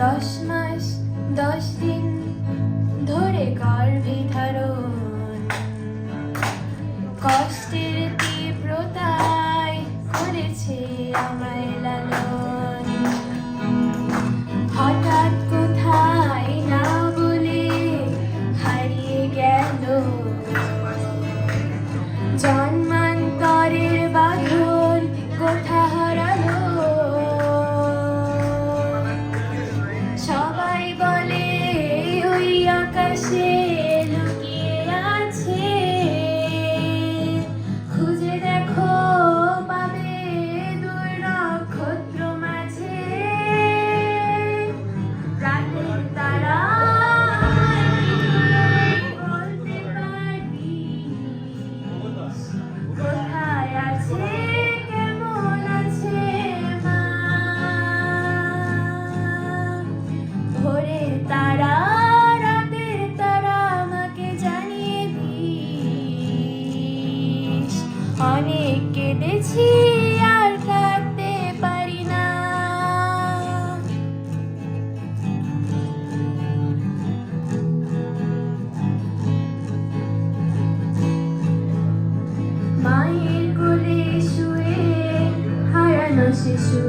দশ মাস, দশ দিন ধরে গর্ভে ধারণ কষ্টের তীব্রতায় করেছে আমায় লালন। হঠাৎ কোথায় না বলে হারিয়ে গেল você. অনেক কেঁদেছি আর কাঁদতে পারি না। মায়ের কোলে শুয়ে হারানো শিশু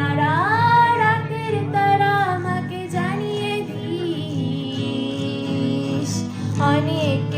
তারা তারা আমাকে জানিয়ে দিস। অনেক